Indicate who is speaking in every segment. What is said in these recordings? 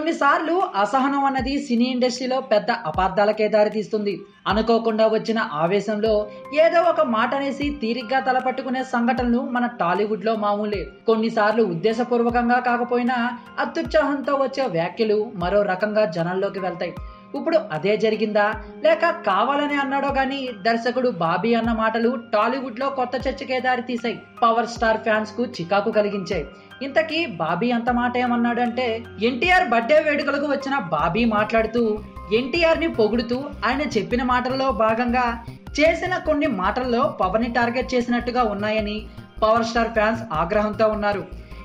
Speaker 1: కొన్నిసార్లు అసహనం అన్నది సినీ ఇండస్ట్రీలో పెద్ద అపార్థాలకే దారితీస్తుంది. అనుకోకుండా వచ్చిన ఆవేశంలో ఏదో ఒక మాట అనేసి తీరిగ్గా తలపట్టుకునే సంఘటనలు మన టాలీవుడ్లో మామూలే. కొన్నిసార్లు ఉద్దేశపూర్వకంగా కాకపోయినా అత్యుత్సాహంతో వచ్చే వ్యాఖ్యలు మరో రకంగా జనాల్లోకి వెళ్తాయి. ఇప్పుడు అదే జరిగిందా? లేక కావాలని అన్నాడో గాని దర్శకుడు బాబీ అన్న మాటలు టాలీవుడ్లో కొత్త చర్చకే దారి తీసాయి పవర్ స్టార్ ఫ్యాన్స్కు చికాకు కలిగించాయి. ఇంతకీ బాబీ అంత మాట ఏమన్నాడంటే ఎన్టీఆర్ బర్త్డే వేడుకలకు వచ్చిన బాబీ మాట్లాడుతూ ఎన్టీఆర్ని పొగుడుతూ ఆయన చెప్పిన మాటల్లో భాగంగా చేసిన కొన్ని మాటల్లో పవర్ని టార్గెట్ చేసినట్టుగా ఉన్నాయని పవర్ స్టార్ ఫ్యాన్స్ ఆగ్రహంతో ఉన్నారు.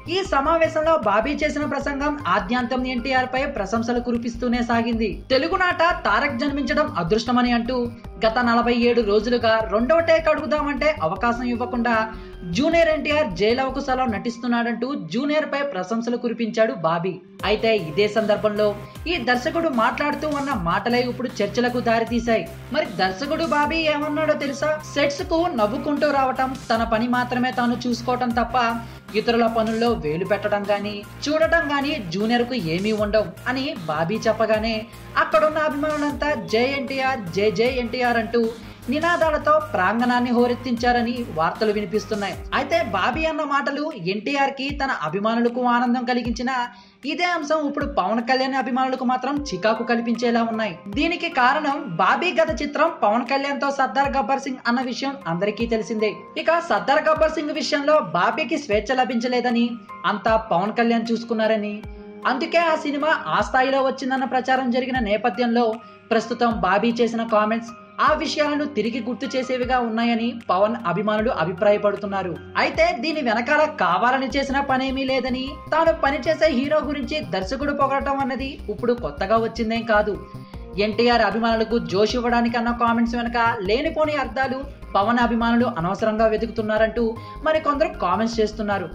Speaker 1: ఈ సమావేశంలో బాబీ చేసిన ప్రసంగం ఆద్యాంతం ఎన్టీఆర్ పై ప్రశంసలు కురిపిస్తూనే సాగింది. తెలుగునాట తారక్ జన్మించడం అదృష్టమని అంటూ గత నలభై ఏడు రోజులుగా రెండవ టేక్ అడుగుదామంటే అవకాశం ఇవ్వకుండా జూనియర్ ఎన్టీఆర్ జైలవకుశలో నటిస్తున్నాడంటూ జూనియర్ పై ప్రశంసలు కురిపించాడు బాబీ. అయితే ఇదే సందర్భంలో ఈ దర్శకుడు మాట్లాడుతూ ఉన్న మాటలే ఇప్పుడు చర్చలకు దారితీశాయి. మరి దర్శకుడు బాబీ ఏమన్నాడో తెలుసా? సెట్స్కు నవ్వుకుంటూ రావటం తన పని మాత్రమే తాను చూసుకోవటం తప్ప ఇతరుల పనుల్లో వేలు పెట్టడం గాని చూడటం గాని జూనియర్కు ఏమీ ఉండవు అని బాబీ చెప్పగానే అక్కడున్న అభిమానులంతా జే ఎన్టీఆర్ జే జే ఎన్టీఆర్ అంటూ నినాదాలతో ప్రాంగణాన్ని హోరెత్తించారని వార్తలు వినిపిస్తున్నాయి. అయితే బాబీ అన్న మాటలు ఎన్టీఆర్కి తన అభిమానులకు ఆనందం కలిగించిన ఇదే అంశం ఇప్పుడు పవన్ కళ్యాణ్ అభిమానులకు మాత్రం చికాకు కల్పించేలా ఉన్నాయి. దీనికి కారణం బాబీ గత చిత్రం పవన్ కళ్యాణ్తో సర్దార్ గబ్బర్ సింగ్ అన్న విషయం అందరికీ తెలిసిందే. ఇక సర్దార్ గబ్బర్ సింగ్ విషయంలో బాబీకి స్వేచ్ఛ లభించలేదని అంతా పవన్ కళ్యాణ్ చూసుకున్నారని. అందుకే ఆ సినిమా ఆ స్థాయిలో వచ్చిందన్న ప్రచారం జరిగిన నేపథ్యంలో ప్రస్తుతం బాబీ చేసిన కామెంట్స్ ఆ విషయాలను తిరిగి గుర్తు చేసేవిగా ఉన్నాయని పవన్ అభిమానులు అభిప్రాయపడుతున్నారు. అయితే దీని వెనకాల కావాలని చేసిన పనేమీ లేదని తాను పనిచేసే హీరో గురించి దర్శకుడు పొగడటం అన్నది ఇప్పుడు కొత్తగా వచ్చిందేం కాదు. ఎన్టీఆర్ అభిమానులకు జోష్ ఇవ్వడానికి అన్న కామెంట్స్ వెనక లేనిపోని అర్థాలు పవన్ అభిమానులు అనవసరంగా వెతుకుతున్నారంటూ మరి కొందరు కామెంట్స్ చేస్తున్నారు.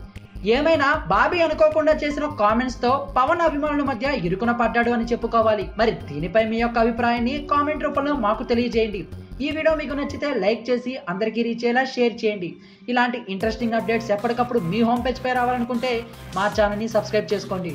Speaker 1: ఏమైనా బాబీ అనుకోకుండా చేసిన కామెంట్స్తో పవన్ అభిమానుల మధ్య ఇరుకున పడ్డాడు అని చెప్పుకోవాలి. మరి దీనిపై మీ యొక్క అభిప్రాయాన్ని కామెంట్ రూపంలో మాకు తెలియజేయండి. ఈ వీడియో మీకు నచ్చితే లైక్ చేసి అందరికీ రీచ్ అయ్యేలా షేర్ చేయండి. ఇలాంటి ఇంట్రెస్టింగ్ అప్డేట్స్ ఎప్పటికప్పుడు మీ హోమ్ పేజ్ పై రావాలనుకుంటే మా ఛానల్ని సబ్స్క్రైబ్ చేసుకోండి.